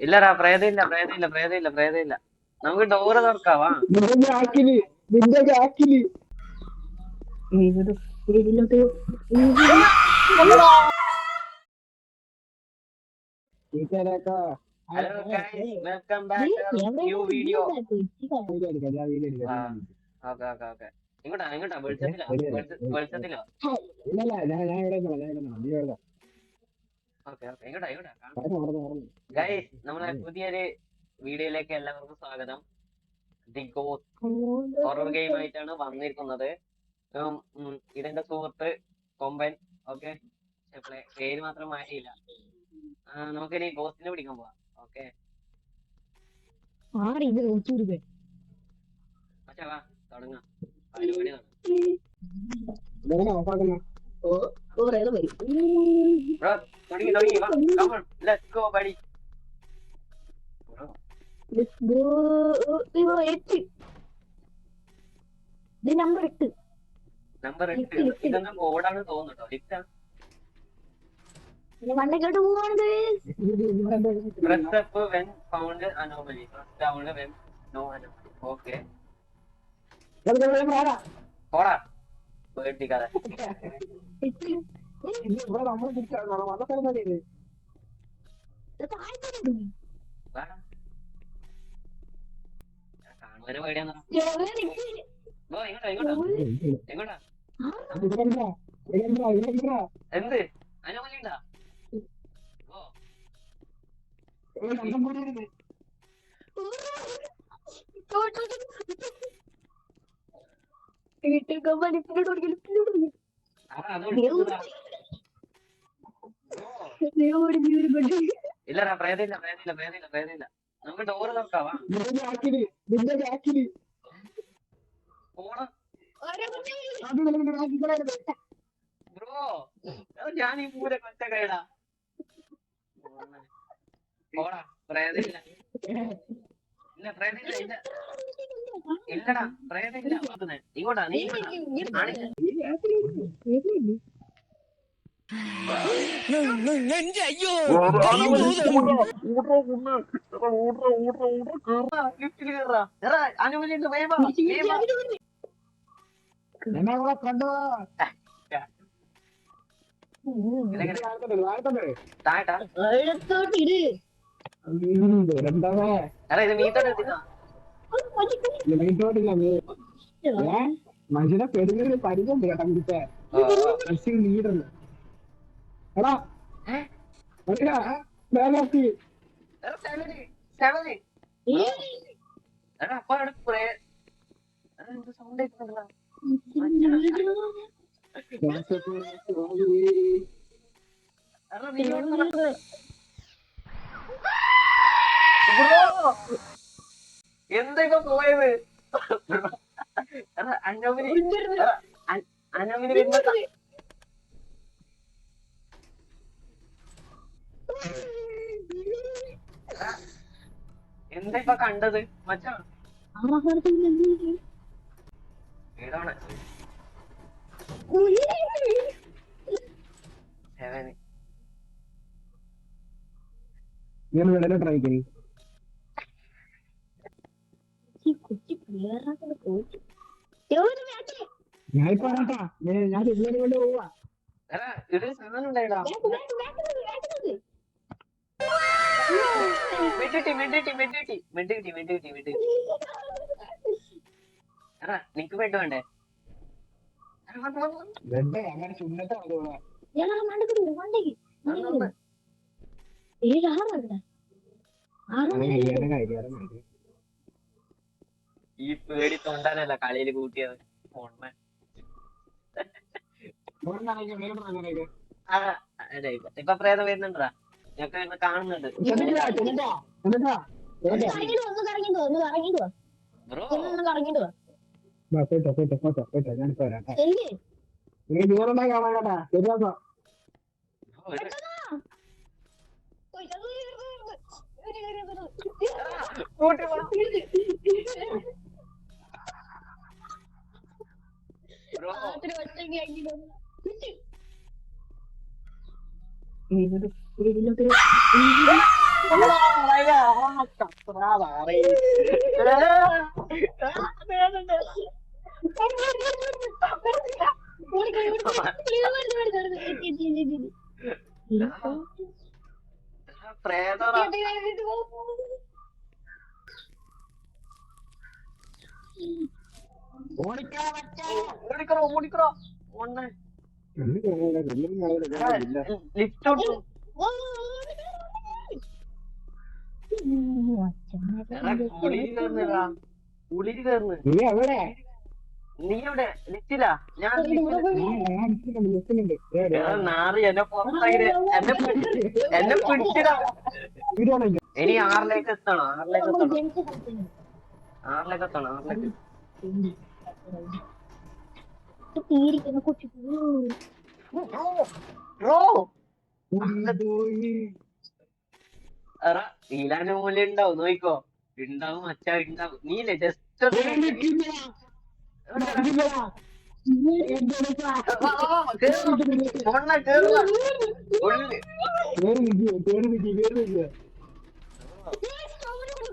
ഇല്ലടാ പ്രേതയില്ല പ്രേതയില്ല പ്രേതയില്ല പ്രേതയില്ല. നമുക്ക് ഡോറ് തുറക്കാവാ നിന്റെ ബാക്കിൽ നിന്റെ ടീച്ചറൊക്കെ hello welcome back new video okay okay okay. ഇങ്ങോട്ടാ ഇങ്ങോട്ടാ വെളിച്ചത്തിലോ വെളിച്ച- വെളിച്ചത്തിലോ ഇല്ലല്ല ഞാൻ ഇവിടെ നീ ഇവിടെ നിന്നോ. ഓക്കെ ഓക്കെ ഇങ്ങോട്ടാ ഇങ്ങോട്ടാ മറന്നു, മറന്നു, മറന്നു. ഗൈസ് നമ്മളെ പുതിയൊരു വീഡിയോയിലേക്ക് എല്ലാവർക്കും സ്വാഗതം. ദി ഗോസ്റ്റ് ഹൊറർ ഗെയിം ആയിട്ടാണ് വന്നിരിക്കുന്നത്. ഇതിന്റെ സുഹൃത്ത് കൊമ്പൻ. ഓക്കെ. പേര് മാത്രം മാറ്റിയില്ല. നമുക്കിനി ഗോസ്റ്റിനെ പിടിക്കാൻ പോവാം. ഓക്കെ. തുടങ്ങാം. പരിപാടി തുടങ്ങാം ഇതെങ്ങനെ ഓഫാക്കുന്നെ? ബ്രോ തുടങ്ങി തുടങ്ങി വാ കമൺ ലെറ്റ്സ് ഗോ ബഡി എട്ട്. ഇത് നമ്പർ എട്ട്. നമ്പർ എട്ട്. ഇതൊന്നും കോഡാണ് തോന്നുന്നുട്ടോ ലിഫ്റ്റാ മണ്ടക്കോട്ട് പോവാണ് press up when found anomaly down when no anomaly okay പോടാ. ഇവിടെ നമ്മൾ തിരിച്ചാണ് നമ്മൾ വന്ന സ്ഥലം തന്നെ ഇത്. പേടിയാന്ന് ഓ ഇങ്ങോട്ടാ ഇങ്ങോട്ടാ. എങ്ങോട്ടാ? എന്ത്? അനോമലി ഉണ്ടാ ഓ നിന്റെ ബാക്കിൽ പോടാ അത് നിന്റെ ബാക്കിൽ കൂടെ വരുന്നു. ബ്രോ ഞാൻ ഈ പൂര കൊച്ച കൈടാ ഓടാ പ്രേതമില്ല ഇല്ല പ്രേതമില്ല ഇല്ല ഇല്ലടാ പ്രേതമില്ല നോക്കുന്നെ. ഇങ്ങോട്ടാ നീ ഇങ്ങോട്ടാ. ആണ്. ഈ ബാക്കിൽ വരുന്നു. ആ, ലിഫ്റ്റിൽ കേറാ. എടാ, അനുമതി ഉണ്ട്, വേഗം വാ, വേഗം വാ. എന്നെ കൂടെ കൊണ്ടുപോ. ഇതെങ്ങനെ? താഴത്തോട്ട് മനുഷ്യനെ പെരുന്നൊരു പരിചയം കേട്ടാ കുടിച്ചേ ലീഡർ എടാ. ഏ? ഇപ്പൊ പോയത് എന്താ ഇപ്പൊ കണ്ടത്? മച്ചാണ് ഞാൻ ഇങ്ങനെ വെള്ളം ട്രൈ ഞാനിപ്പോ കേട്ടാ ഞാൻ കൊണ്ട് പോവാ. ഉണ്ടായിടാ മെഡിറ്റി മെഡിറ്റി മെഡിറ്റി മെഡിറ്റി മെഡിറ്റി മെഡിറ്റി എടാ നിനക്ക് ബെഡ് വേണ്ടേ? എടാ, വന്ന്, വന്ന്, വന്ന്. വെറുതെ അങ്ങനെ ചുണ്ണത്താണ് തോന്നുന്നത് വന്ന്, വന്ന്. ഈ പേടി തൊണ്ടാനല്ല കളിയിൽ കൂട്ടിയത്. അതെ ഇപ്പൊ- പ്രേതം വരുന്നുണ്ടാ ഞങ്ങൾക്ക് കാണുന്നുണ്ട്. കേട്ടോ. നീ ദൂരം കാണാൻ ഓടിക്കറോ ഓടിക്കറോ ഒന്ന് ലിഫ്റ്റ് കയറുന്നു. നീ എവിടെ നീ എവിടെ? ലിഫ്റ്റിലാ? ഞാൻ നാറി എന്നെ പുറത്താക്കി എന്നെ എന്നെ പിടിച്ചിടാ? ഇനി ആറിലേക്ക് എത്തണം ആറിലേക്ക് എത്തണം. ആറിലേക്ക് എത്തണം ആറിലേക്ക്. തീരിക്കുന്ന കുട്ടി ഈലാന്റെ മൂല ഉണ്ടാവും നോയിക്കോ ഉണ്ടാവും മച്ചാ ഉണ്ടാവും നീല്ലേ ജസ്റ്റ് എനിക്കില്ല.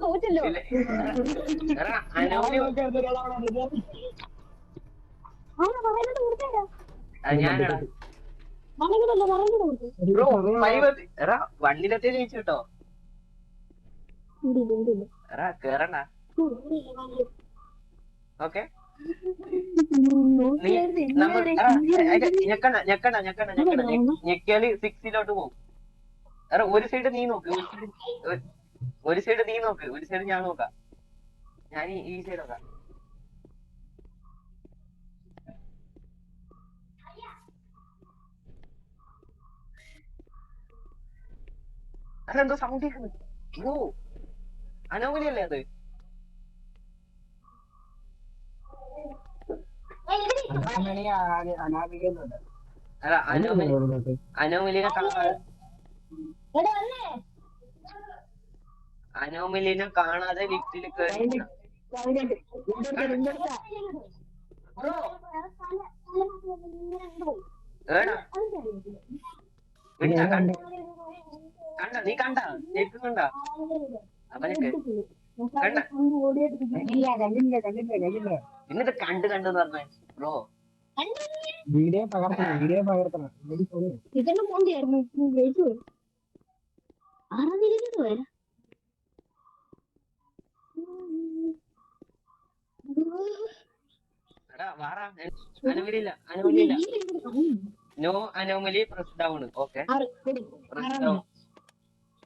തോറ്റല്ലോ. വണ്ടിയിലെത്തി ജയിച്ചു കേട്ടോ. കേറണ്ട. ഓക്കെ? ഞെക്കണ്ട ഞെക്കണ്ട ഞെക്കണ്ട ഞെക്കിയാൽ സിക്സിലോട്ട് പോകും. ഒരു സൈഡ് നീ നോക്ക്. ഒരു സൈഡ് നീ നോക്ക് ഒരു സൈഡ് ഞാൻ നോക്കാം. ഞാൻ ഈ- സൈഡ് നോക്കാം. അതെന്തോ സൗണ്ട് കേൾക്കുന്നു. ഓ അനോമലി അല്ലേ അത്. അല്ല അനോമലി അനോമലിനെ കാണാതെ അനോമലിനെ കാണാതെ ലിഫ്റ്റിൽ കയറി കണ്ട. നീ കണ്ട. ശരിക്കും കണ്ട. അവനൊക്കെ കണ്ട. എന്നിട്ട് കണ്ട് കണ്ട് പറഞ്ഞേ. ബ്രോ. വീഡിയോ പകർത്തണം. വീഡിയോ പകർത്തണം. ഇതിന്റെ വരാം എടാ വാറാ അനോമലി ഇല്ല അനോമലി ഇല്ല no anomaly press down okay press down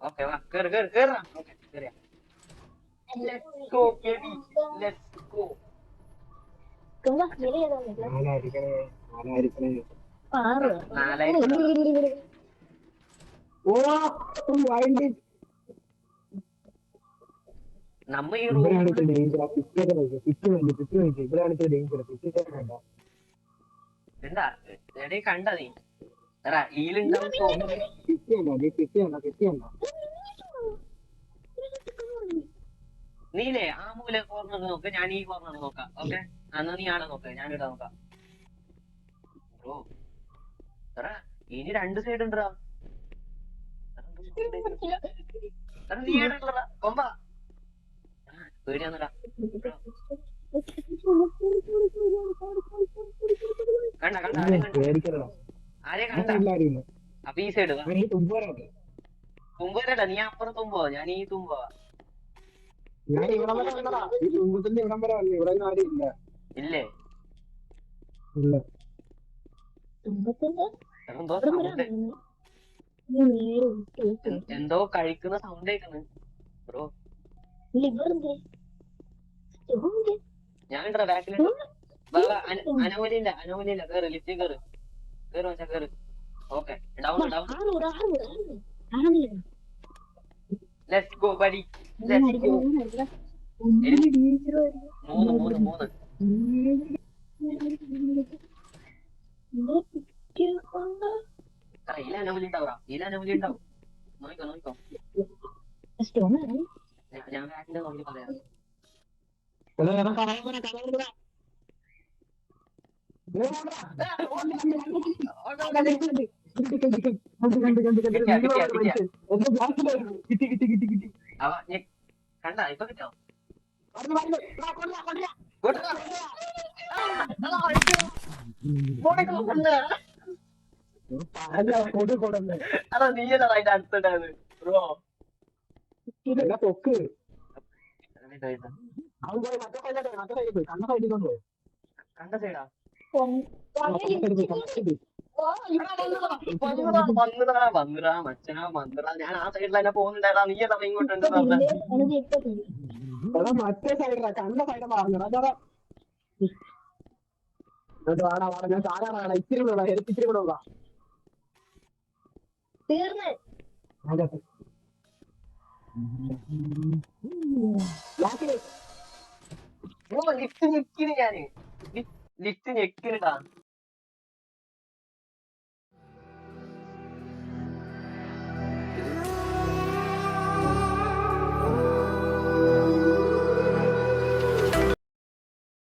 okay വാ കേറ് കേറ് കേറാ. ഓക്കെ കേറിയാ. Let's go baby let's go നാലായിരിക്കണേ നാലായിരിക്കണേ ഓ വൈൽഡ് പിറ്റൊക്കെ ഈ എന്താ? എടേ കണ്ട നീ. ഈലുണ്ടാവും നീലേ ആ മൂല കോർണർ നോക്ക്. ഞാൻ ഈ കോർണർ നോക്കാം. ഓക്കെ അന്ന് നീ ആളെ നോക്ക്. ഞാൻ ഇവിടെ നോക്കാം. ഓ. എടാ ഇനി രണ്ട് സൈഡ് ഉണ്ടടാ നീ ഏടാ കൊമ്പ. പേടിയാന്നടാ കണ്ട കണ്ട ആരെ കണ്ട? അപ്പൊ ഈ സൈഡ് തുമ്പരല്ല നീ അപ്പുറം തുമ്പോ ഞാൻ ഈ തുമ്പോ ഇല്ല. എന്തോ കഴിക്കുന്ന സൗണ്ട് കേൾക്കുന്നു. ബ്രോ. ഞാൻ കണ്ടാ ബാക്കിൽ അനോമലിയില്ല അനോമലിയില്ല കേറ് ലിഫ്റ്റ് കേറ് കേറ് മച്ചാ കേറ് okay. Down down. Let's go buddy let's go മൂന്ന് മൂന്ന് ഉണ്ടാവും. നോക്കിക്കോ ഞാൻ- ബാക്കിന്റെ നോക്കി പറയാം. കണ്ട്, ഇപ്പൊ കിട്ടോ അടുത്തുണ്ടായത് അവൻ പോയി മറ്റേ സൈഡിലോട്ട് മറ്റേ സൈഡിൽ പോയി കണ്ണ സൈഡിൽ കൊണ്ട് പോയി കണ്ട സൈഡാ മച്ചനാ വന്നതാ ഞാൻ ആ സൈഡിൽ തന്നെ പോകുന്നുണ്ടായതാ നീ അതാ. ഇങ്ങോട്ടുണ്ട് മറ്റേ സൈഡിലാ കണ്ണ സൈഡ് പറഞ്ഞു അതാ എന്നിട്ട് വാടാ വാടാ ഞാൻ ചാടാടാ ഇച്ചിരി കൂടെ ഇച്ചിരി കൂടെ വാ തീർന്ന് 사람들이 끼느냐는